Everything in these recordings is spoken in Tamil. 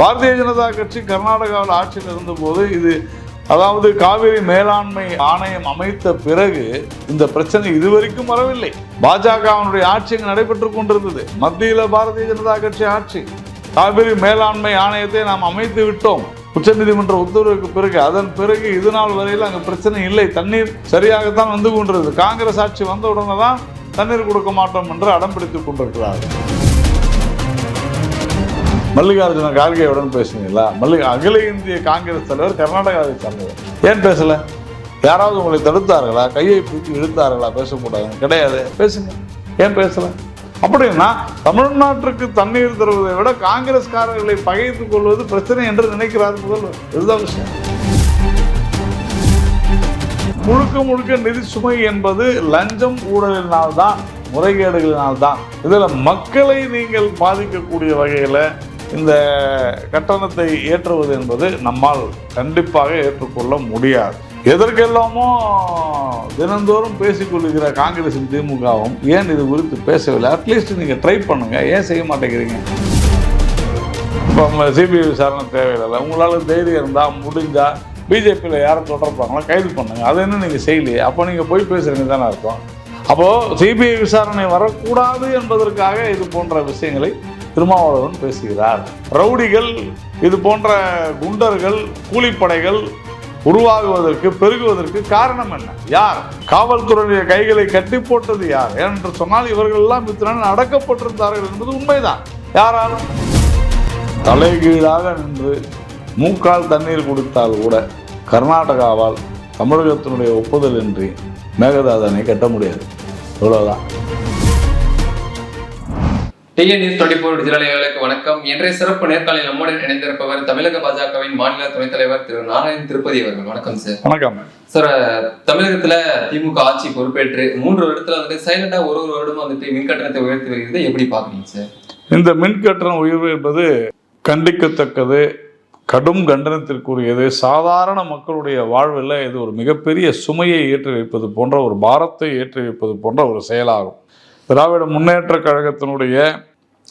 பாரதிய ஜனதா கட்சி கர்நாடகாவில் ஆட்சியில் இருந்தபோது இது அதாவது காவிரி மேலாண்மை ஆணையம் அமைத்த பிறகு இந்த பிரச்சனை இதுவரைக்கும் வரவில்லை. பாஜகவினுடைய ஆட்சி இங்கு நடைபெற்றுக் கொண்டிருந்தது. மத்தியில் பாரதிய ஜனதா கட்சி ஆட்சி. காவிரி மேலாண்மை ஆணையத்தை நாம் அமைத்து விட்டோம். உச்சநீதிமன்ற உத்தரவுக்கு பிறகு அதன் பிறகு இது நாள் வரையில் அங்கே பிரச்சனை இல்லை. தண்ணீர் சரியாகத்தான் வந்து கொண்டிருந்தது. காங்கிரஸ் ஆட்சி வந்த உடனே தான் தண்ணீர் கொடுக்க மாட்டோம் என்று அடம் பிடித்துக் கொண்டிருக்கிறார்கள். மல்லிகார்ஜுன கார்கேயுடன் பேசுனீங்களா? மல்லிகா அகில இந்திய காங்கிரஸ் தலைவர் கர்நாடகாவை சார்ந்தவர். ஏன் பேசல? யாராவது உங்களை தடுத்தார்களா? கையை பிடித்து இழுத்தார்களா? பேசக்கூடாது கிடையாது. பேசுங்க. ஏன் பேசல? அப்படின்னா தமிழ்நாட்டிற்கு தண்ணீர் தருவதை விட காங்கிரஸ்காரர்களை பகைத்துக் கொள்வது பிரச்சனை என்று நினைக்கிறார் முதல்வர். இதுதான் விஷயம். முழுக்க முழுக்க நிதி சுமை என்பது லஞ்சம் ஊழலினால்தான் முறைகேடுகளினால்தான். இதில் மக்களை நீங்கள் பாதிக்கக்கூடிய வகையில் இந்த கட்டணத்தை ஏற்றுவது என்பது நம்மால் கண்டிப்பாக ஏற்றுக்கொள்ள முடியாது. எதற்கெல்லாமோ தினந்தோறும் பேசிக்கொள்கிற காங்கிரசும் திமுகவும் ஏன் இது குறித்து பேசவில்லை? அட்லீஸ்ட் நீங்கள் ட்ரை பண்ணுங்கள் ஏன் செய்ய மாட்டேங்கிறீங்க? இப்போ சிபிஐ விசாரணை தேவையில்லை. உங்களால் தைரியம் இருந்தால் முடிஞ்சால் பிஜேபியில் யாரை தொடர்பாங்களோ கைது பண்ணுங்க. அதை என்ன நீங்கள் செய்யலையே? அப்போ நீங்கள் போய் பேசுகிறீங்க தானே அர்த்தம். அப்போது சிபிஐ விசாரணை வரக்கூடாது என்பதற்காக இது போன்ற விஷயங்களை திருமாவளவன் பேசுகிறார். ரவுடிகள் இது போன்ற குண்டர்கள் கூலிப்படைகள் உருவாகுவதற்கு பெருகுவதற்கு காரணம் என்ன? யார்? காவல்துறையுடைய கைகளை கட்டி போட்டது யார்? ஏனென்று சொன்னால் இவர்கள் எல்லாம் இத்தனை அடக்கப்பட்டிருந்தார்கள் என்பது உண்மைதான். யாராலும்? தலைகீழாக நின்று மூக்கால் தண்ணீர் குடித்தால் கூட கர்நாடகாவால் தமிழகத்தினுடைய ஒப்புதல் இன்றி மேகதாதனை கட்ட முடியாது. அவ்வளோதான் TN news twenty four digital வணக்கம். இன்றைய சிறப்பு நேர்காணலில் நம்முடன் இணைந்திருப்பவர் தமிழக பாஜகவின் மாநில துணைத் தலைவர் திரு நாராயண் திருப்பதி அவர்கள். வணக்கம் சார் வணக்கம். சார் தமிழகத்துல திமுக ஆட்சி பொறுப்பேற்று மூன்று வருடத்துல வந்துட்டு சைலண்டா ஒரு ஒரு வருடமும் வந்துட்டு மின் கட்டணத்தை உயர்த்தி வருகிறது எப்படி பாக்குறீங்க சார் இந்த மின் கட்டண உயர்வு என்பது கண்டிக்கத்தக்கது கடும் கண்டனத்திற்குரியது. சாதாரண மக்களுடைய வாழ்வில் இது ஒரு மிகப்பெரிய சுமையை ஏற்றி வைப்பது போன்ற ஒரு பாரத்தை ஏற்றி வைப்பது போன்ற ஒரு செயலாகும். திராவிட முன்னேற்ற கழகத்தினுடைய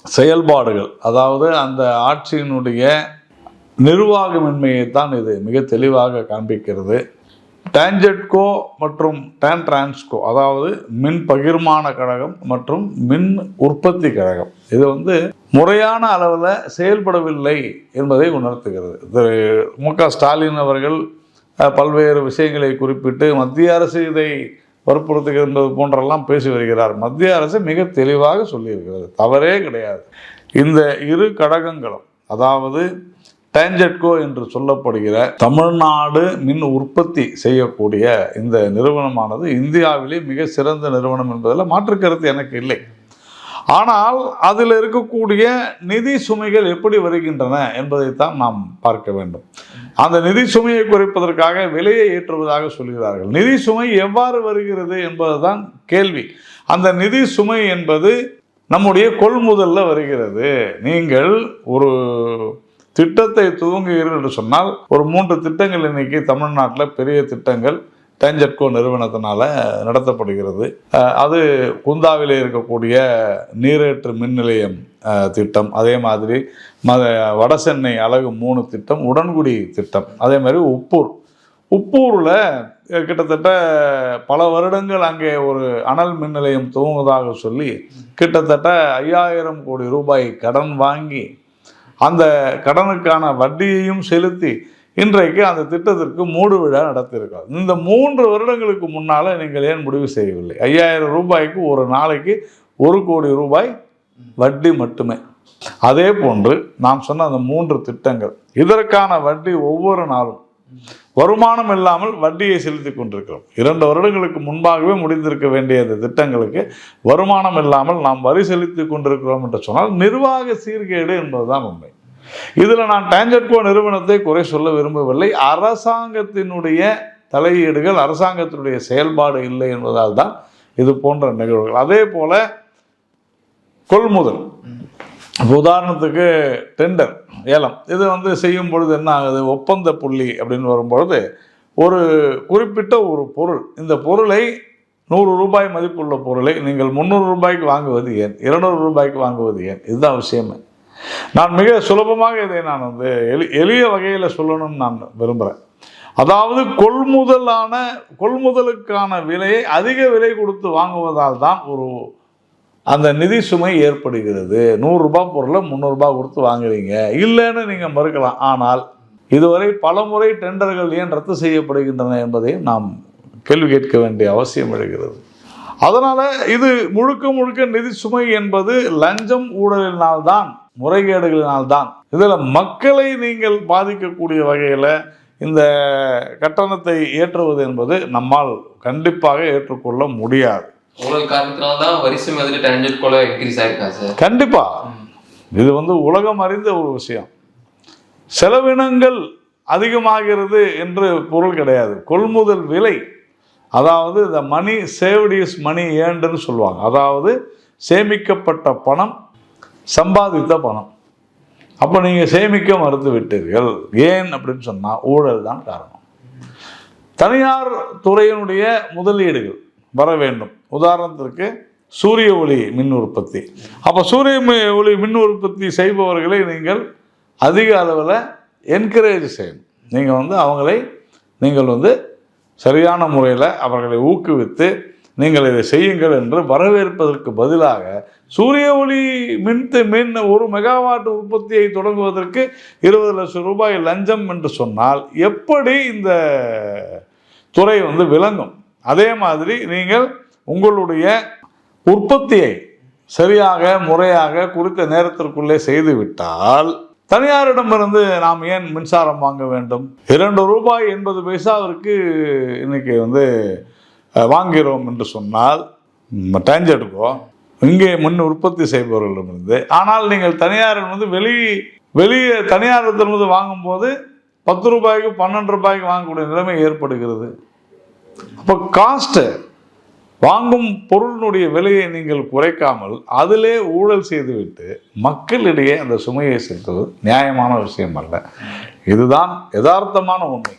செயல்பாடுகள் அதாவது அந்த ஆட்சியினுடைய நிர்வாகமின்மையைத்தான் இது மிக தெளிவாக காண்பிக்கிறது. டான்ஜெட்கோ மற்றும் டான் டிரான்ஸ்கோ அதாவது மின் பகிர்மான கழகம் மற்றும் மின் உற்பத்தி கழகம். இது வந்து முறையான அளவில் செயல்படவில்லை என்பதை உணர்த்துகிறது. திரு மு க ஸ்டாலின் அவர்கள் பல்வேறு விஷயங்களை குறிப்பிட்டு மத்திய அரசு இதை வற்புறுத்துகின்றது போன்றெல்லாம் பேசி வருகிறார். மத்திய அரசு மிக தெளிவாக சொல்லியிருக்கிறது. தவறே கிடையாது. இந்த இரு கடகங்களும் அதாவது டேஞ்சட்கோ என்று சொல்லப்படுகிற தமிழ்நாடு மின் உற்பத்தி செய்யக்கூடிய இந்த நிறுவனமானது இந்தியாவிலே மிக சிறந்த நிறுவனம் என்பதில் மாற்று கருத்து எனக்கு இல்லை. ஆனால் அதில் இருக்கக்கூடிய நிதி சுமைகள் எப்படி வருகின்றன என்பதைத்தான் நாம் பார்க்க வேண்டும். அந்த நிதி சுமையை குறைப்பதற்காக விலையை ஏற்றுவதாக சொல்கிறார்கள். நிதி சுமை எவ்வாறு வருகிறது என்பதுதான் கேள்வி. அந்த நிதி சுமை என்பது நம்முடைய கொள்முதலில் வருகிறது. நீங்கள் ஒரு திட்டத்தை துவங்குகிறீர்கள் என்று சொன்னால் ஒரு மூன்று திட்டங்கள் இன்னைக்கு தமிழ்நாட்டில் பெரிய திட்டங்கள். டேஞ்சட்கோ நிறுவனத்தினால நடத்தப்படுகிறது. அது குந்தாவிலே இருக்கக்கூடிய நீரேற்று மின் நிலையம் திட்டம். அதே மாதிரி ம வடசென்னை அழகு மூணு திட்டம் உடன்குடி திட்டம். அதே மாதிரி உப்பூர். உப்பூரில் கிட்டத்தட்ட பல வருடங்கள் அங்கே ஒரு அனல் மின் நிலையம் துவங்குவதாக சொல்லி கிட்டத்தட்ட ஐயாயிரம் கோடி ரூபாய் கடன் வாங்கி அந்த கடனுக்கான வட்டியையும் செலுத்தி இன்றைக்கு அந்த திட்டத்திற்கு மூடு விழா நடத்தியிருக்காங்க இந்த மூன்று வருடங்களுக்கு முன்னால் நீங்கள் ஏன் முடிவு செய்யவில்லை? ஐயாயிரம் ரூபாய்க்கு ஒரு நாளைக்கு ஒரு கோடி ரூபாய் வட்டி மட்டுமே. அதே போன்று நாம் சொன்ன அந்த மூன்று திட்டங்கள் இதற்கான வட்டி ஒவ்வொரு நாளும். வருமானம் இல்லாமல் வட்டியை செலுத்தி கொண்டிருக்கிறோம். இரண்டு வருடங்களுக்கு முன்பாகவே முடிந்திருக்க வேண்டிய அந்த திட்டங்களுக்கு வருமானம் இல்லாமல் நாம் வரி செலுத்தி கொண்டிருக்கிறோம் என்று சொன்னால் நிர்வாக சீர்கேடு என்பதுதான் உண்மை. இதில் நான் டான்ஜெட்கோ நிறுவனத்தை குறை சொல்ல விரும்பவில்லை. அரசாங்கத்தினுடைய தலையீடுகள் அரசாங்கத்தினுடைய செயல்பாடு இல்லை என்பதால் தான் இது போன்ற நிகழ்வுகள். அதே போல் கொள்முதல். உதாரணத்துக்கு டெண்டர் ஏலம். இது வந்து செய்யும் பொழுது என்ன ஆகுது? ஒப்பந்த புள்ளி அப்படின்னு வரும்பொழுது ஒரு குறிப்பிட்ட ஒரு பொருள் இந்த பொருளை நூறு ரூபாய் மதிப்புள்ள பொருளை நீங்கள் முந்நூறு ரூபாய்க்கு வாங்குவது ஏன்? இருநூறு ரூபாய்க்கு வாங்குவது ஏன்? இதுதான் விஷயமே. நான் மிக சுலபமாக இதை நான் வந்து எளி எளிய வகையில் சொல்லணும்னு நான் விரும்புகிறேன் அதாவது கொள்முதலான கொள்முதலுக்கான விலையை அதிக விலை கொடுத்து வாங்குவதால் தான் ஒரு அந்த நிதி சுமை ஏற்படுகிறது. நூறுரூபா பொருளை முந்நூறுரூபா கொடுத்து வாங்குறீங்க. இல்லைன்னு நீங்கள் மறுக்கலாம். ஆனால் இதுவரை பலமுறை டெண்டர்கள் ஏன் ரத்து செய்யப்படுகின்றன என்பதையும் நாம் கேள்வி கேட்க வேண்டிய அவசியம் எழுகிறது. அதனால் இது முழுக்க முழுக்க நிதி சுமை என்பது லஞ்சம் ஊழலினால்தான் முறைகேடுகளினால்தான். இதில் மக்களை நீங்கள் பாதிக்கக்கூடிய வகையில் இந்த கட்டணத்தை ஏற்றுவது என்பது நம்மால் கண்டிப்பாக ஏற்றுக்கொள்ள முடியாது. உங்களுக்கு காரணத்தினால தான் வரிசை மாதிரி டேஞ்சட் கூட இன்க்ரீஸ் ஆயிருக்கா சார் கண்டிப்பா. இது வந்து உலகம் அறிந்த ஒரு விஷயம். செலவினங்கள் அதிகமாகிறது என்று பொருள் கிடையாது. கொள்முதல் விலை அதாவது இந்த மணி சேவ்ட் இஸ் மணி ஏண்டுன்னு சொல்லுவாங்க. அதாவது சேமிக்கப்பட்ட பணம் சம்பாதித்த பணம். அப்போ நீங்கள் சேமிக்க மறுத்து விட்டீர்கள். ஏன் அப்படின்னு சொன்னால் ஊழல் தான் காரணம். தனியார் துறையினுடைய முதலீடுகள் வர வேண்டும். உதாரணத்திற்கு சூரிய ஒளி மின் உற்பத்தி. அப்போ சூரிய ஒளி மின் உற்பத்தி செய்பவர்களை நீங்கள் அதிக அளவில் என்கரேஜ் செய்யணும். நீங்கள் வந்து அவங்களை நீங்கள் வந்து சரியான முறையில் அவர்களை ஊக்குவித்து நீங்கள் இதை செய்யுங்கள் என்று வரவேற்பதற்கு பதிலாக சூரிய ஒளி மின் மின் ஒரு மெகாவாட் உற்பத்தியை தொடங்குவதற்கு இருபது லட்சம் ரூபாய் லஞ்சம் என்று சொன்னால் எப்படி இந்த துறை வந்து விளங்கும்? அதே மாதிரி நீங்கள் உங்களுடைய உற்பத்தியை சரியாக முறையாக குறித்த நேரத்திற்குள்ளே செய்துவிட்டால் தனியாரிடமிருந்து நாம் ஏன் மின்சாரம் வாங்க வேண்டும்? இரண்டு ரூபாய் எண்பது பைசாவிற்கு இன்னைக்கு வந்து வாங்கிறோம் என்று சொன்னால் டேஞ்ச் எடுக்கும் இங்கே முன் உற்பத்தி செய்பவர்களிடமிருந்து. ஆனால் நீங்கள் தனியார் வந்து வெளி வெளியே தனியாரிடத்திலிருந்து வாங்கும்போது பத்து ரூபாய்க்கு பன்னெண்டு ரூபாய்க்கு வாங்கக்கூடிய நிலைமை ஏற்படுகிறது. அப்போ காஸ்ட்டு வாங்கும் பொருளினுடைய விலையை நீங்கள் குறைக்காமல் அதிலே ஊழல் செய்துவிட்டு மக்களிடையே அந்த சுமையை செலுத்துவது நியாயமான விஷயம் அல்ல. இதுதான் யதார்த்தமான உண்மை.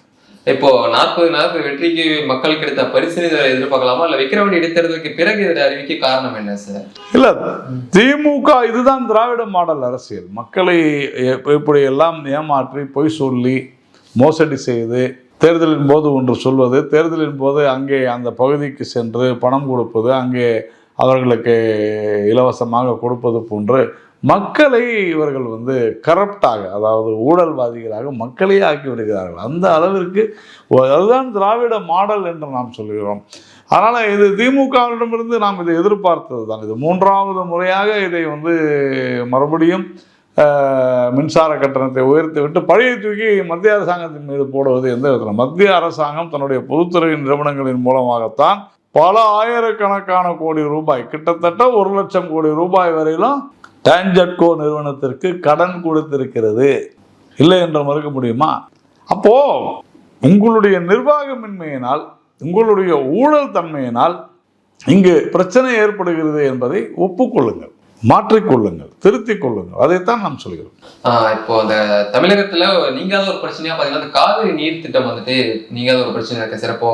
இப்போ நாற்பது நாற்பது வெற்றிக்கு மக்கள் கிடைத்த பரிசு இதை எதிர்பார்க்கலாமா? இல்ல விக்கிரவாண்டி இடைத்தேர்தலுக்கு பிறகு இதை அறிவிக்க காரணம் என்ன சார் இல்ல திமுக இதுதான் திராவிட மாடல் அரசியல். மக்களை எ- இப்படி எல்லாம் ஏமாற்றி பொய் சொல்லி மோசடி செய்து தேர்தலின் போது ஒன்று சொல்வது தேர்தலின் போது அங்கே அந்த பகுதிக்கு சென்று பணம் கொடுப்பது அங்கே அவர்களுக்கு இலவசமாக கொடுப்பது போன்று மக்களை இவர்கள் வந்து கரப்டாக அதாவது ஊழல்வாதிகளாக மக்களையே ஆக்கி விடுகிறார்கள். அந்த அளவிற்கு அதுதான் திராவிட மாடல் என்று நாம் சொல்கிறோம். அதனால் இது திமுகவிடமிருந்து நாம் இதை எதிர்பார்த்தது தான். இது மூன்றாவது முறையாக இதை வந்து மறுபடியும் மின்சார கட்டணத்தை உயர்த்தி விட்டு பழைய தூக்கி மத்திய அரசாங்கத்தின் மீது போடுவது எந்த விதத்தில் மத்திய அரசாங்கம் தன்னுடைய பொதுத்துறை நிறுவனங்களின் மூலமாகத்தான் பல ஆயிரக்கணக்கான கோடி ரூபாய் கிட்டத்தட்ட ஒரு லட்சம் கோடி ரூபாய் வரையிலும் டான்ஜட்கோ நிறுவனத்திற்கு கடன் கொடுத்திருக்கிறது. இல்லை என்று மறுக்க முடியுமா? அப்போ உங்களுடைய நிர்வாகமின்மையினால் உங்களுடைய ஊழல் தன்மையினால் இங்கு பிரச்சனை ஏற்படுகிறது என்பதை ஒப்புக்கொள்ளுங்கள். மாற்றிக்கொள்ளுங்கள் திருத்திக் கொள்ளுங்கள் அதைத்தான் நாம் சொல்கிறோம். ஆஹ் இப்போ அந்த தமிழகத்துல நீங்காத ஒரு பிரச்சனையா பாத்தீங்கன்னா அந்த காவிரி நீர் திட்டம் வந்துட்டு நீங்காத ஒரு பிரச்சனை இருக்கு. சார் இப்போ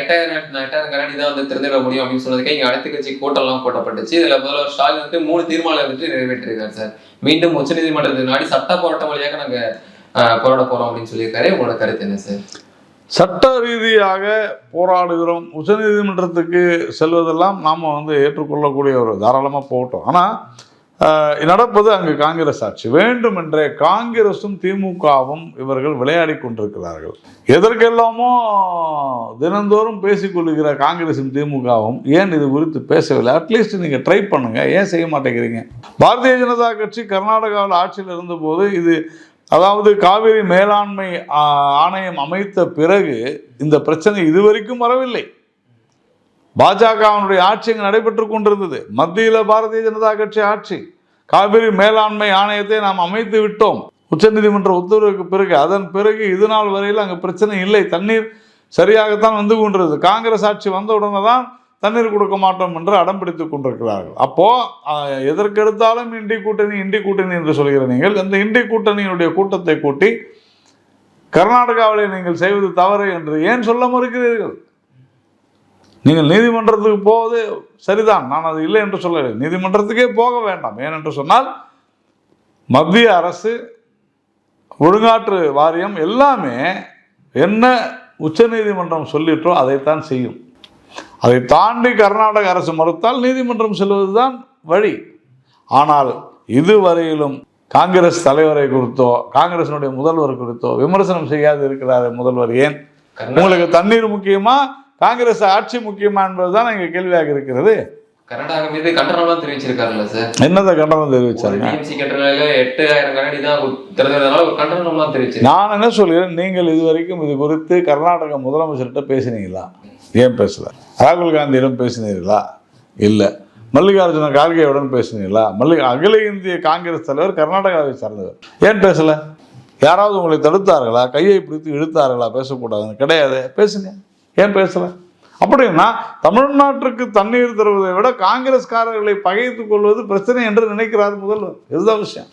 எட்டாயிரம் எட்டாயிரம் கரடி தான் வந்து திறந்துவிட முடியும் அப்படின்னு சொன்னதுக்கு இங்க அனைத்து கட்சி கூட்டம்லாம் போட்டப்பட்டுச்சு. இதுல முதல்வர் ஸ்டாலின் வந்து மூணு தீர்மானம் வந்துட்டு நிறைவேற்றிருக்காரு சார். மீண்டும் உச்சநீதிமன்றத்தை நாடி சட்ட போராட்டம் வழியாக நாங்க ஆஹ் போராட போறோம் அப்படின்னு சொல்லியிருக்காரு. உங்களோட கருத்து என்ன சார்? சட்ட ரீதியாக போராடுகிறோம் உச்சநீதிமன்றத்துக்கு செல்வதெல்லாம் நாம் வந்து ஏற்றுக்கொள்ளக்கூடிய ஒரு தாராளமாக போகட்டும் ஆனால் நடப்பது அங்கு காங்கிரஸ் ஆட்சி. வேண்டுமென்றே காங்கிரஸும் திமுகவும் இவர்கள் விளையாடி கொண்டிருக்கிறார்கள். எதற்கெல்லாமோ தினந்தோறும் பேசிக்கொள்ளுகிற காங்கிரசும் திமுகவும் ஏன் இது குறித்து பேசவில்லை? அட்லீஸ்ட் நீங்கள் ட்ரை பண்ணுங்கள் ஏன் செய்ய மாட்டேங்கிறீங்க? பாரதிய ஜனதா கட்சி கர்நாடகாவில் ஆட்சியில் இருந்தபோது இது அதாவது காவிரி மேலாண்மை ஆணையம் அமைத்த பிறகு இந்த பிரச்சனை இதுவரைக்கும் வரவில்லை. பாஜகவினுடைய ஆட்சி அங்கு நடைபெற்று கொண்டிருந்தது. மத்தியில் பாரதிய ஜனதா கட்சி ஆட்சி. காவிரி மேலாண்மை ஆணையத்தை நாம் அமைத்து விட்டோம். உச்சநீதிமன்ற உத்தரவுக்கு பிறகு அதன் பிறகு இது நாள் வரையில் அங்கே பிரச்சனை இல்லை. தண்ணீர் சரியாகத்தான் வந்து கொண்டிருந்தது. காங்கிரஸ் ஆட்சி வந்த உடனே தான் தண்ணீர் கொடுக்க மாட்டோம் என்று அடம் பிடித்து கொண்டிருக்கிறார்கள். அப்போ எதற்கெடுத்தாலும் இண்டி கூட்டணி இண்டி கூட்டணி என்று சொல்கிற நீங்கள் இந்த இண்டி கூட்டணியினுடைய கூட்டத்தை கூட்டி கர்நாடகாவில் நீங்கள் செய்வது தவறு என்று ஏன் சொல்ல மறுக்கிறீர்கள்? நீங்கள் நீதிமன்றத்துக்கு போவது சரிதான். நான் அது இல்லை என்று சொல்லலை நீதிமன்றத்துக்கே போக வேண்டாம். ஏனென்று சொன்னால் மத்திய அரசு ஒழுங்காற்று வாரியம் எல்லாமே என்ன உச்சநீதிமன்றம் சொல்லிட்டோ அதைத்தான் செய்யும். அதை தாண்டி கர்நாடக அரசு மறுத்தால் நீதிமன்றம் செல்வதுதான் வழி. ஆனால் இதுவரையிலும் காங்கிரஸ் தலைவரை குறித்தோ காங்கிரசினுடைய முதல்வர் குறித்தோ விமர்சனம் செய்யாது இருக்கிறார் முதல்வர் ஏன்? உங்களுக்கு தண்ணீர் முக்கியமா? காங்கிரஸ் ஆட்சி முக்கியமா என்பதுதான் இங்க கேள்வியாக இருக்கிறது. கர்நாடகா மீது கண்டனம்லாம் தெரிவிச்சிருக்காருல்ல சார் கண்டனம் தெரிவிச்சாங்க டிஎம்சி கட்டளையில எட்டாயிரம் கரடி தான் திறந்ததுனால ஒரு கண்டனம்லாம் தெரிவிச்சிருக்காரு நான் என்ன சொல்கிறேன் நீங்கள் இதுவரைக்கும் இது குறித்து கர்நாடக முதலமைச்சர்கிட்ட பேசினீங்களா? ஏன் பேசல? ராகுல் காந்தியிடம் பேசினீர்களா? இல்லை. மல்லிகார்ஜுன கார்கேயுடன் பேசினீங்களா மல்லி அகில இந்திய காங்கிரஸ் தலைவர் கர்நாடகாவை சார்ந்தவர். ஏன் பேசலை? யாராவது உங்களை தடுத்தார்களா? கையை பிடித்து இழுத்தார்களா? பேசக்கூடாதுன்னு. கிடையாது. பேசுங்க. ஏன் பேசலை? அப்படின்னா தமிழ்நாட்டிற்கு தண்ணீர் தருவதை விட காங்கிரஸ்காரர்களை பகைத்துக் கொள்வது பிரச்சனை என்று நினைக்கிறார் முதல்வர். இதுதான் விஷயம்.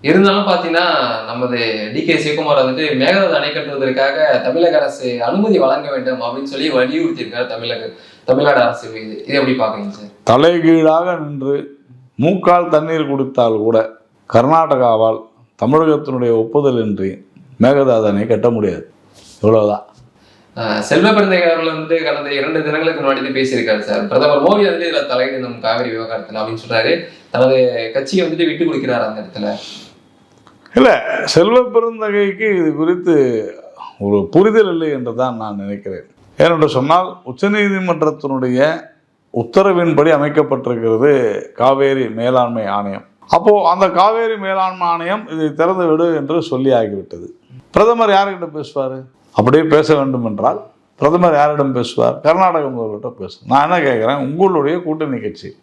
இருந்தாலும் பாத்தீங்கன்னா நமது டி கே சிவகுமார் வந்துட்டு மேகதாது அணை கட்டுவதற்காக தமிழக அரசு அனுமதி வழங்க வேண்டும் அப்படின்னு சொல்லி வலியுறுத்தியிருக்காரு தமிழக தமிழ்நாடு அரசு மீது. இது எப்படி பாக்குறீங்க சார்? தலைகீழாக நின்று மூக்கால் தண்ணீர் குடித்தால் கூட கர்நாடகாவால் தமிழகத்தினுடைய ஒப்புதலின்றி மேகதாது அணை கட்ட முடியாது. இவ்வளவுதான். ஆஹ் செல்வ பிறந்தை அவர்கள் வந்துட்டு கடந்த இரண்டு தினங்களுக்கு முன்னாடி வந்து பேசியிருக்காரு சார். பிரதமர் மோடி வந்து இதுல தலையிடு நம் காவிரி விவகாரத்தில் அப்படின்னு சொல்றாரு. தனது கட்சியை வந்துட்டு விட்டு கொடுக்கிறார் அந்த இடத்துல. இல்லை செல்வ பெருந்தகைக்கு இது குறித்து ஒரு புரிதல் இல்லை என்று தான் நான் நினைக்கிறேன். ஏனென்று சொன்னால் உச்சநீதிமன்றத்தினுடைய உத்தரவின்படி அமைக்கப்பட்டிருக்கிறது காவேரி மேலாண்மை ஆணையம். அப்போ அந்த காவேரி மேலாண்மை ஆணையம் இதை திறந்து விடு என்று சொல்லி ஆகிவிட்டது. பிரதமர் யார்கிட்ட பேசுவார்? அப்படியே பேச வேண்டும் என்றால் பிரதமர் யாரிடம் பேசுவார்? கர்நாடக முதல்வர்கிட்ட பேசுவார். நான் என்ன கேட்குறேன்? உங்களுடைய கூட்டணி கட்சி.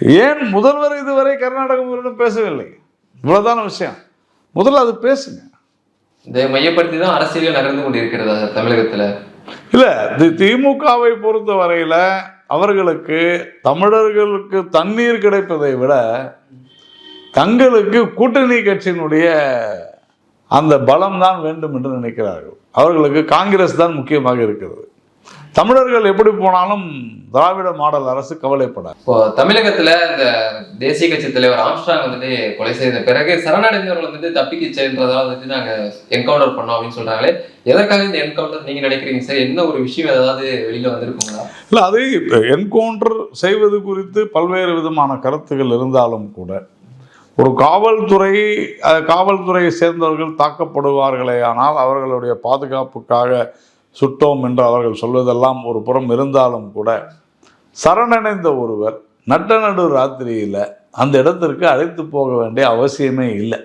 ஏன் முதல்வர் இதுவரை கர்நாடக முதல்வரிடம் பேசவில்லை? இவ்வளவுதான விஷயம். முதல்ல அது பேசுங்க. இதை மையப்படுத்தி தான் அரசியலே நகர்ந்து கொண்டிருக்கிறதா தமிழகத்துல. இல்லை தி- திமுகவை பொறுத்த வரையில அவர்களுக்கு தமிழர்களுக்கு தண்ணீர் கிடைப்பதை விட தங்களுக்கு கூட்டணி கட்சியினுடைய அந்த பலம் தான் வேண்டும் என்று நினைக்கிறார்கள். அவர்களுக்கு காங்கிரஸ் தான் முக்கியமாக இருக்கிறது. தமிழர்கள் எப்படி போனாலும் திராவிட மாடல் அரசு கவலைப்படாது. இப்போ தமிழகத்துல இந்த தேசிய கட்சி தலைவர் ஆம்ஸ்ட்ராங் வந்துட்டு கொலை செய்த பிறகு சரணடைந்தவர்கள் வந்துட்டு தப்பிக்க சென்றதால வந்துட்டு நாங்க என்கவுண்டர் பண்ணோம் அப்படின்னு சொல்றாங்களே எதற்காக இந்த என்கவுண்டர் நீங்க நினைக்கிறீங்க சார்? என்ன ஒரு விஷயம் ஏதாவது வெளியில வந்திருக்குங்களா? இல்லை அது என்கவுண்டர் செய்வது குறித்து பல்வேறு விதமான கருத்துகள் இருந்தாலும் கூட ஒரு காவல்துறை காவல்துறையை சேர்ந்தவர்கள் தாக்கப்படுவார்களே ஆனால் அவர்களுடைய பாதுகாப்புக்காக சுட்டோம் என்று அவர்கள் சொல்வதெல்லாம் ஒரு புறம் இருந்தாலும் கூட சரணடைந்த ஒருவர் நட்ட நடு ராத்திரியில் அந்த இடத்திற்கு அழைத்து போக வேண்டிய அவசியமே இல்லை.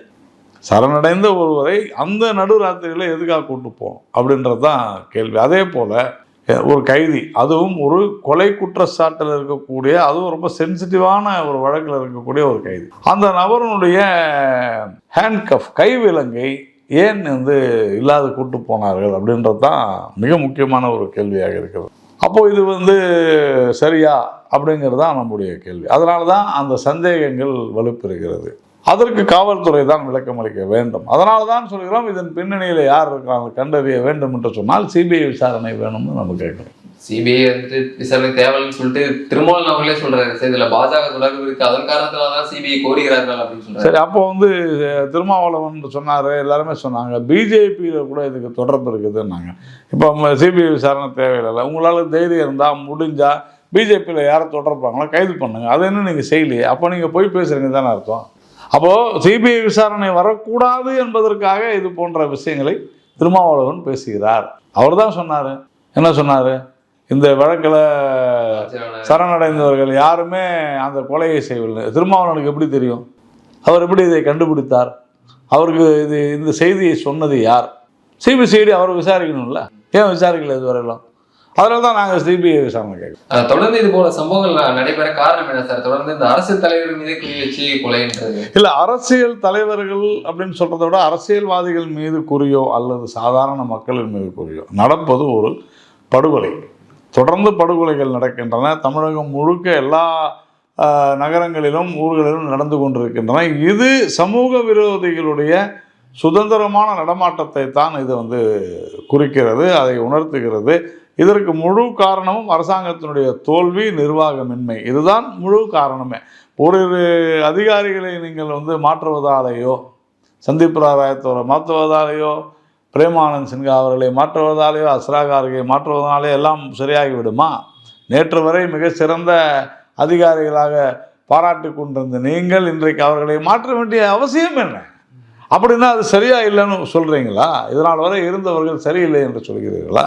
சரணடைந்த ஒருவரை அந்த நடு ராத்திரியில் எதுக்காக கூட்டு போகணும் அப்படின்றது தான் கேள்வி. அதே போல் ஒரு கைதி. அதுவும் ஒரு கொலை குற்றச்சாட்டில் இருக்கக்கூடிய அதுவும் ரொம்ப சென்சிட்டிவான ஒரு வழக்கில் இருக்கக்கூடிய ஒரு கைதி. அந்த நபருடைய ஹேண்ட்கஃப் கைவிலங்கை ஏன் வந்து இல்லாத கூட்டு போனார்கள் அப்படின்றது தான் மிக முக்கியமான ஒரு கேள்வியாக இருக்குது அப்போது இது வந்து சரியா அப்படிங்கிறது தான் நம்முடைய கேள்வி. அதனால தான் அந்த சந்தேகங்கள் வலுப்பெறுகிறது. அதற்கு காவல்துறை தான் விளக்கம் அளிக்க வேண்டும். அதனால தான் சொல்கிறோம் இதன் பின்னணியில் யார் இருக்காங்க கண்டறிய வேண்டும் என்று சொன்னால் சிபிஐ விசாரணை வேணும்னு நம்ம கேட்குறோம். சிபிஐ வந்துட்டு விசாரணை தேவைன்னு சொல்லிட்டு திருமாவளவன் அவர்களே சொல்றாரு. சார் இதுல பாஜக தொடர்பு இருக்கு. அதன் காரணத்துல தான் சிபிஐ கோருகிறார்கள் அப்படின்னு சொல்றாரு. சரி அப்போ வந்து திருமாவளவன் சொன்னார் எல்லாருமே சொன்னாங்க. பிஜேபியில் கூட இதுக்கு தொடர்பு இருக்குதுன்னாங்க. இப்போ சிபிஐ விசாரணை தேவையில்லை. உங்களால் தைரியம் இருந்தால் முடிஞ்சால் பிஜேபியில் யாரை தொடர்பாங்களோ கைது பண்ணுங்க. அதை என்ன நீங்கள் செய்யலையே? அப்போ நீங்கள் போய் பேசுகிறீங்க தானே அர்த்தம். அப்போது சிபிஐ விசாரணை வரக்கூடாது என்பதற்காக இது போன்ற விஷயங்களை திருமாவளவன் பேசுகிறார். அவர் தான் சொன்னார். என்ன சொன்னார்? இந்த வழக்கில் சரணடைந்தவர்கள் யாருமே அந்த கொலையை செய்யவில்லை. திருமாவளவனுக்கு எப்படி தெரியும்? அவர் எப்படி இதை கண்டுபிடித்தார்? அவருக்கு இது இந்த செய்தியை சொன்னது யார்? சிபிசிஐடி அவர் விசாரிக்கணும்ல? ஏன் விசாரிக்கல இதுவரையிலும் அதனால தான் நாங்கள் சிபிஐ விசாரணை கேட்குறோம். அஹ் தொடர்ந்து இது போல சம்பவங்கள் நடைபெற காரணம் என்ன சார்? தொடர்ந்து இந்த அரசு தலைவர் மீதே குறி வச்சு கொலைன்றது இல்லை அரசியல் தலைவர்கள் அப்படின்னு சொல்கிறத விட அரசியல்வாதிகள் மீது குறியோ அல்லது சாதாரண மக்களின் மீது குறியோ நடப்பது ஒரு படுகொலை. தொடர்ந்து படுகொலைகள் நடக்கின்றன. தமிழகம் முழுக்க எல்லா நகரங்களிலும் ஊர்களிலும் நடந்து கொண்டிருக்கின்றன. இது சமூக விரோதிகளுடைய சுதந்திரமான நடமாட்டத்தை தான் இது வந்து குறிக்கிறது அதை உணர்த்துகிறது. இதற்கு முழு காரணமும் அரசாங்கத்தினுடைய தோல்வி நிர்வாகமின்மை. இதுதான் முழு காரணமே. ஓரிரு அதிகாரிகளை நீங்கள் வந்து மாற்றுவதாலேயோ சந்தீப் ராயத்தோரை மாற்றுவதாலேயோ பிரேமானந்த் சின்ஹா அவர்களை மாற்றுவதாலேயோ அஸ்ரா கார்கே மாற்றுவதனாலே எல்லாம் சரியாகி விடுமா நேற்று வரை மிக சிறந்த அதிகாரிகளாக பாராட்டி கொண்டிருந்த நீங்கள் இன்றைக்கு அவர்களை மாற்ற வேண்டிய அவசியம் என்ன? அப்படின்னா அது சரியா இல்லைன்னு சொல்கிறீங்களா இதனால் வரை இருந்தவர்கள் சரியில்லை என்று சொல்கிறீர்களா?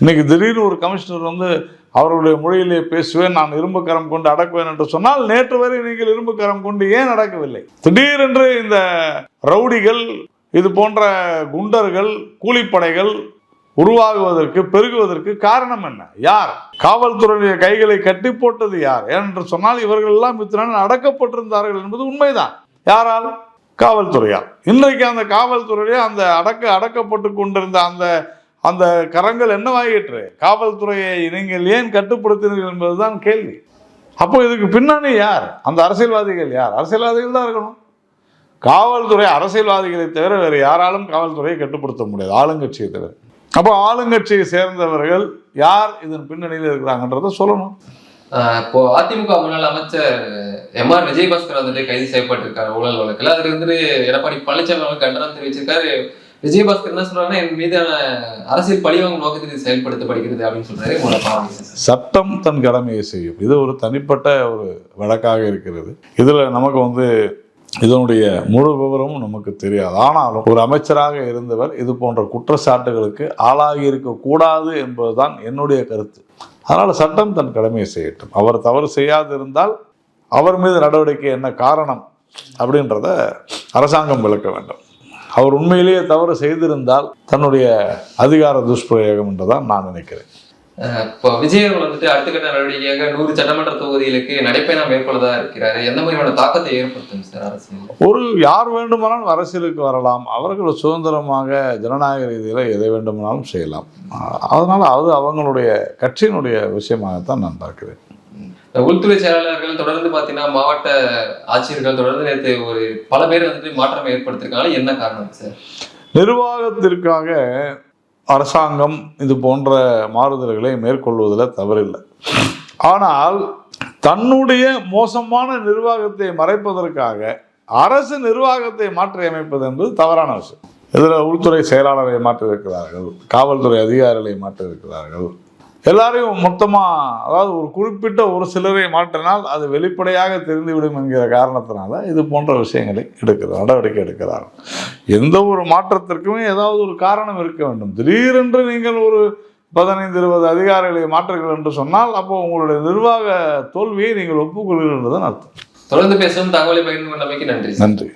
இன்னைக்கு திடீர்னு ஒரு கமிஷனர் வந்து அவருடைய மொழியிலே பேசுவேன் நான் இரும்பு கரம் கொண்டு அடக்குவேன் என்று சொன்னால் நேற்று வரை நீங்கள் இரும்பு கரம் கொண்டு ஏன் அடக்கவில்லை? திடீரென்று இந்த ரவுடிகள் இது போன்ற குண்டர்கள் கூலிப்படைகள் உருவாகுவதற்கு பெருகுவதற்கு காரணம் என்ன? யார்? காவல்துறையுடைய கைகளை கட்டி போட்டது யார்? ஏனென்று சொன்னால் இவர்கள் எல்லாம் இத்தனை அடக்கப்பட்டிருந்தார்கள் என்பது உண்மைதான். யாரால்? காவல்துறையால். இன்றைக்கு அந்த காவல்துறையிலே அந்த அடக்க அடக்கப்பட்டு கொண்டிருந்த அந்த அந்த கரங்கள் என்னவாயிற்று காவல்துறையை நீங்கள் ஏன் கட்டுப்படுத்தினீர்கள் என்பதுதான் கேள்வி. அப்போ இதுக்கு பின்னணி யார்? அந்த அரசியல்வாதிகள் யார்? அரசியல்வாதிகள் தான் இருக்கணும். காவல்துறை அரசியல்வாதிகளை தவிர வேறு யாராலும் காவல்துறையை கட்டுப்படுத்த முடியாது. ஆளுங்கட்சியை தவிர. அப்போ ஆளுங்கட்சியை சேர்ந்தவர்கள் யார் இதன் பின்னணியில் இருக்கிறாங்கன்றத சொல்லணும். இப்போ அதிமுக முன்னாள் அமைச்சர் எம் ஆர் விஜயபாஸ்கர் வந்துட்டு கைது செய்யப்பட்டிருக்காரு ஊழல் வழக்கில். அதுல வந்துட்டு எடப்பாடி பழனிசாமி அவர்கள் கண்டனம் தெரிவிச்சிருக்காரு. விஜயபாஸ்கர் என்ன சொல்றாருன்னா என் மீதான அரசியல் பழிவாங்கும் நோக்கத்தில் இது செயல்படுத்தப்படுகிறது அப்படின்னு சொல்றாரு சட்டம் தன் கடமையை செய்யும். இது ஒரு தனிப்பட்ட ஒரு வழக்காக இருக்கிறது. இதில் நமக்கு வந்து இதனுடைய முழு விவரமும் நமக்கு தெரியாது. ஆனாலும் ஒரு அமைச்சராக இருந்தவர் இது போன்ற குற்றச்சாட்டுகளுக்கு ஆளாகி இருக்கக்கூடாது என்பதுதான் என்னுடைய கருத்து. அதனால் சட்டம் தன் கடமையை செய்யட்டும். அவர் தவறு செய்யாதிருந்தால் அவர் மீது நடவடிக்கை என்ன காரணம் அப்படின்றத அரசாங்கம் விளக்க வேண்டும். அவர் உண்மையிலேயே தவறு செய்திருந்தால் தன்னுடைய அதிகார துஷ்பிரயோகம் என்றுதான் நான் நினைக்கிறேன். இப்போ விஜய் அவர்கள் வந்துட்டு அடுத்த கட்ட நடவடிக்கையாக நூறு சட்டமன்ற தொகுதிகளுக்கு நடைப்பயணம் மேற்கொள்ளதா இருக்கிறாரு. எந்த மாதிரியான தாக்கத்தை ஏற்படுத்தும் சார் அரசியல்? ஒரு யார் வேண்டுமானாலும் அரசியலுக்கு வரலாம். அவர்கள் சுதந்திரமாக ஜனநாயக ரீதியில் எதை வேண்டுமானாலும் செய்யலாம். அதனால் அது அவங்களுடைய கட்சியினுடைய விஷயமாகத்தான் நான் பார்க்கிறேன். உள்துறை செயலாளர்கள் தொடர்ந்து பார்த்தீங்கன்னா மாவட்ட ஆட்சியர்கள் தொடர்ந்து நேற்று ஒரு பல பேர் வந்துட்டு மாற்றம் ஏற்படுத்திருக்காங்க. என்ன காரணம் சார்? நிர்வாகத்திற்காக அரசாங்கம் இது போன்ற மாறுதல்களை மேற்கொள்வதில் தவறில்லை. ஆனால் தன்னுடைய மோசமான நிர்வாகத்தை மறைப்பதற்காக அரசு நிர்வாகத்தை மாற்றி அமைப்பது என்பது தவறான விஷயம். இதில் உள்துறை செயலாளரை மாற்றியிருக்கிறார்கள் காவல்துறை அதிகாரிகளை மாற்றியிருக்கிறார்கள் எல்லாரையும் மொத்தமாக அதாவது ஒரு குறிப்பிட்ட ஒரு சிலரை மாற்றினால் அது வெளிப்படையாக தெரிந்துவிடும் என்கிற காரணத்தினால இது போன்ற விஷயங்களை எடுக்கிறார் நடவடிக்கை எடுக்கிறார்கள் எந்த ஒரு மாற்றத்திற்குமே ஏதாவது ஒரு காரணம் இருக்க வேண்டும். திடீரென்று நீங்கள் ஒரு பதினைந்து இருபது அதிகாரிகளை மாற்றுங்கள் என்று சொன்னால் அப்போ உங்களுடைய நிர்வாக தோல்வியை நீங்கள் ஒப்புக்கொள்கிறீர்கள் அர்த்தம். தொடர்ந்து பேசும் தகவலை பகிர்ந்து கொண்டமைக்கு நன்றி. நன்றி.